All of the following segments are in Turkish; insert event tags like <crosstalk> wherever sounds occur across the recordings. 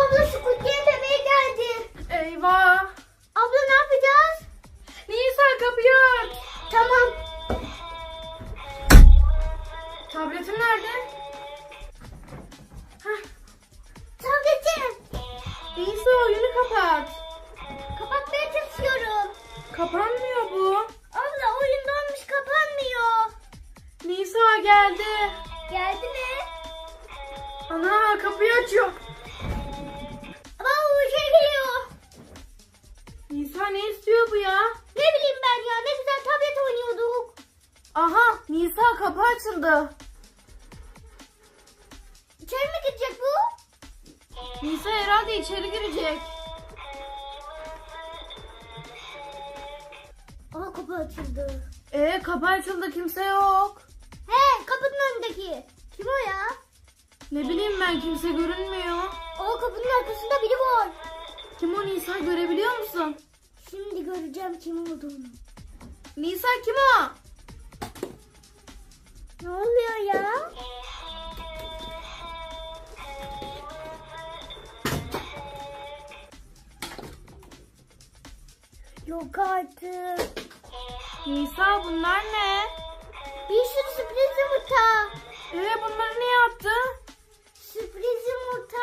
Abla Squid Game bebeği geldi. Eyvah. Abla ne yapacağız? Nisa kapıyı aç. Tamam. Tabletim nerede? Açıldı. İçeri mi gidecek bu? Nisa herhalde içeri girecek. Aa kapı açıldı. Ee kapı açıldı kimse yok. He kapının önündeki. Kim o ya? Ne bileyim ben kimse görünmüyor. Aa kapının arkasında biri var. Kim o Nisa görebiliyor musun? Şimdi göreceğim kim olduğunu. Nisa kim o? Ne oluyor ya? Yok artık. Nisa bunlar ne? Bir sürü sürpriz yumurta. Ee bunları niye attı? Sürpriz yumurta.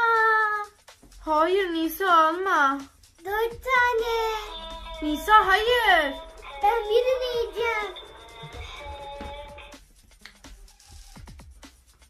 Hayır Nisa alma. Dört tane. Nisa hayır. Ben birini yiyeceğim.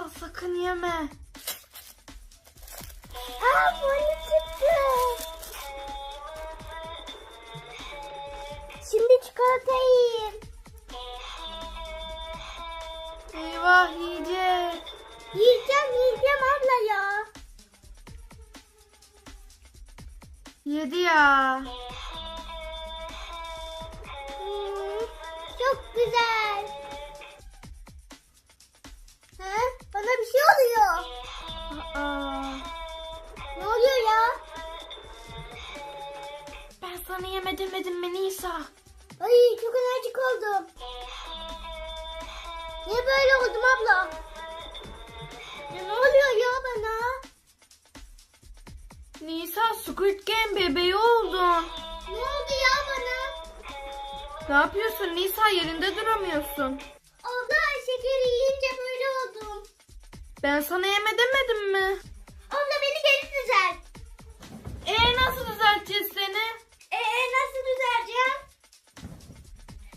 Nisa sakın yeme. Aa böyle çıktı. Şimdi çikolata yiyeyim. Eyvah yiyecek. Yiyeceğim yiyeceğim abla ya. Yedi ya. Sana yeme demedim mi Nisa? Ay çok enerjik oldum. Niye böyle oldum abla? Ya ne oluyor ya bana? Nisa Squid Game bebeği oldun. Ne oldu ya bana? Ne yapıyorsun Nisa yerinde duramıyorsun. Abla şekeri yiyince böyle oldum. Ben sana yeme demedim mi? Abla beni geri düzelt. Ee nasıl düzelteceğiz seni? Ee nasıl düzeleceğim?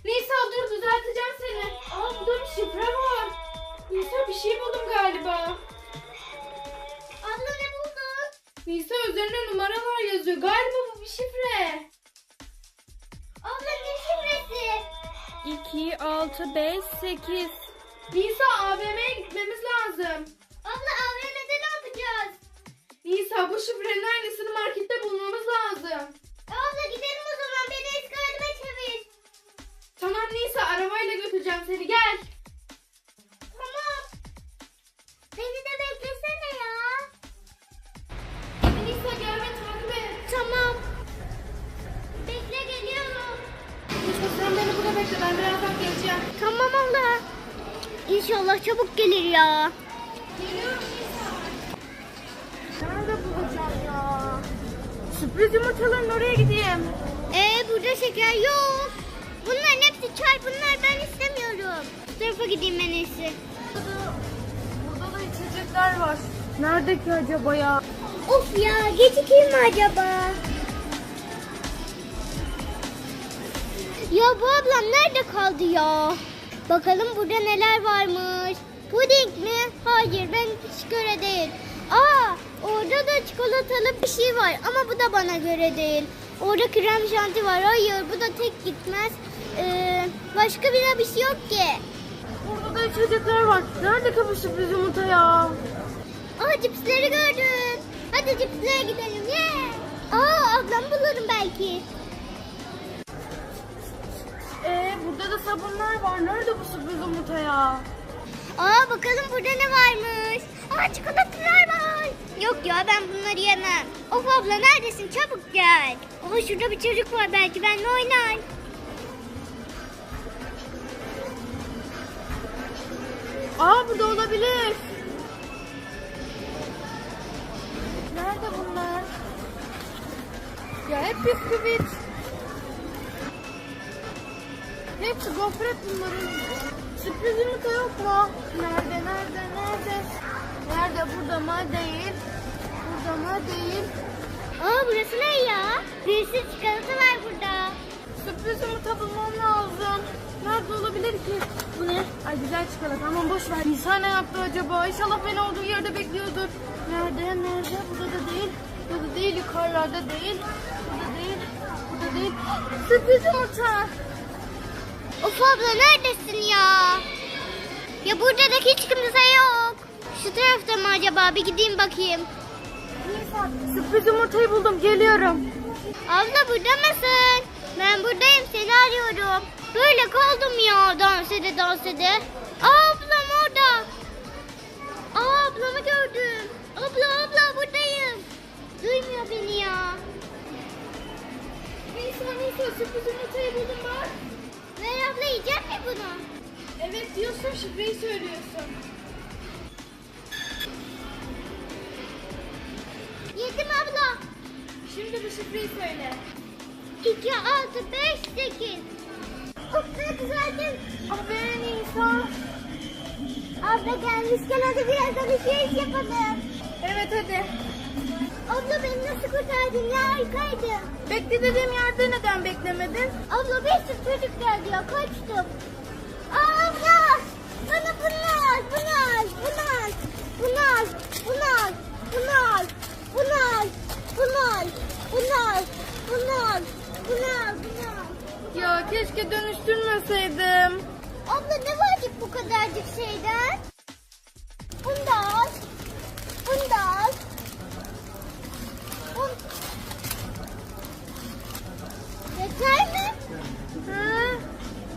Nisa dur düzelteceğim seni. Aa burada bir şifre var. Nisa bir şey buldum galiba. Abla ne buldun? Nisa üzerinde numaralar yazıyor. Galiba bu bir şifre. Abla ne şifresi? 2, 6, 5, 8. Nisa AVM'ye gitmemiz lazım. Abla AVM'de ne yapacağız? Nisa bu şifrenin aynısını markette bulmamız lazım. Götüreceğim seni gel. Tamam. Beni de beklesene ya. Nisa gel ve takip et. Tamam. Bekle geliyorum. Nisa sen beni burada bekle ben birazdan geleceğim. Tamam abla. İnşallah çabuk gelir ya. Geliyorum Nisa. Nerede bulacağım ya? Sürpriz yumurtaların oraya gideyim. Ee burada şeker yok. tarafa gideyim ben iyisi. Burada da içecekler var. Nerede ki acaba ya? Of ya gecikeyim mi acaba? Ya bu ablam nerede kaldı ya? Bakalım burada neler varmış. Puding mi? Hayır ben hiç göre değil. Aa orada da çikolatalı bir şey var ama bu da bana göre değil. Orada krem şanti var. Hayır bu da tek gitmez. Ee, başka bir bir şey yok ki. Burada da içecekler var. Nerede kapı sürpriz yumurta ya? Aa cipsleri gördüm. Hadi cipslere gidelim. Yeah. Aa ablam bulurum belki. Ee, burada da sabunlar var. Nerede bu sürpriz yumurta ya? Aa bakalım burada ne varmış. Aa çikolatalar var. Yok ya ben bunları yemem. Of abla neredesin çabuk gel. Aa şurada bir çocuk var belki benimle oynar. Burada olabilir. Nerede bunlar? Ya hep bisküvit. Hepsi gofret bunların. Sürpriz yumurta yok mu? Nerede, nerede, nerede? Nerede? Burada mı? Değil. Burada mı? Değil. Aa burası ne ya? Bir sürü çikolata var burada. Sürpriz yumurta bulmam lazım. Nerede olabilir ki? Bu ne? Ay güzel çikolata aman boş ver. Nisa ne yaptı acaba? İnşallah beni olduğu yerde bekliyordur. Nerede? Nerede? Burada da değil. Burada da değil. Yukarılarda değil. Burada değil. Burada değil. <gasps> Sürpriz yumurta. Of abla neredesin ya? Ya burada da hiç kimse yok. Şu tarafta mı acaba? Bir gideyim bakayım. Nisa sürpriz yumurtayı buldum. Geliyorum. Abla burada mısın? Ben buradayım seni arıyorum. Böyle kaldım ya dans ede dans ede. Aa, ablam orada. Aa, ablamı gördüm. Abla abla buradayım. Duymuyor beni ya. Nisa Nisa sürpriz yumurtayı buldum bak. Ver abla yiyecek mi bunu? Evet diyorsun şifreyi söylüyorsun. Yedim abla. Şimdi bu şifreyi söyle. 2, 6, 5, 8. Of ne güzeldim. Aferin Nisa. Abla gelmişken hadi biraz alışveriş yapalım. Evet hadi. Abla beni nasıl kurtardın ya harikaydın. Bekle dediğim yerde neden beklemedin? Abla bir sürü çocuk geldi ya kaçtım. Aa, abla bana bunu al bunu al bunu al bunu al bunu al bunu al bunu al bunu al bunu al bunu al bunu al bunu al. Ya keşke dönüştürmeseydim. Abla ne vardı bu kadarcık şeyden?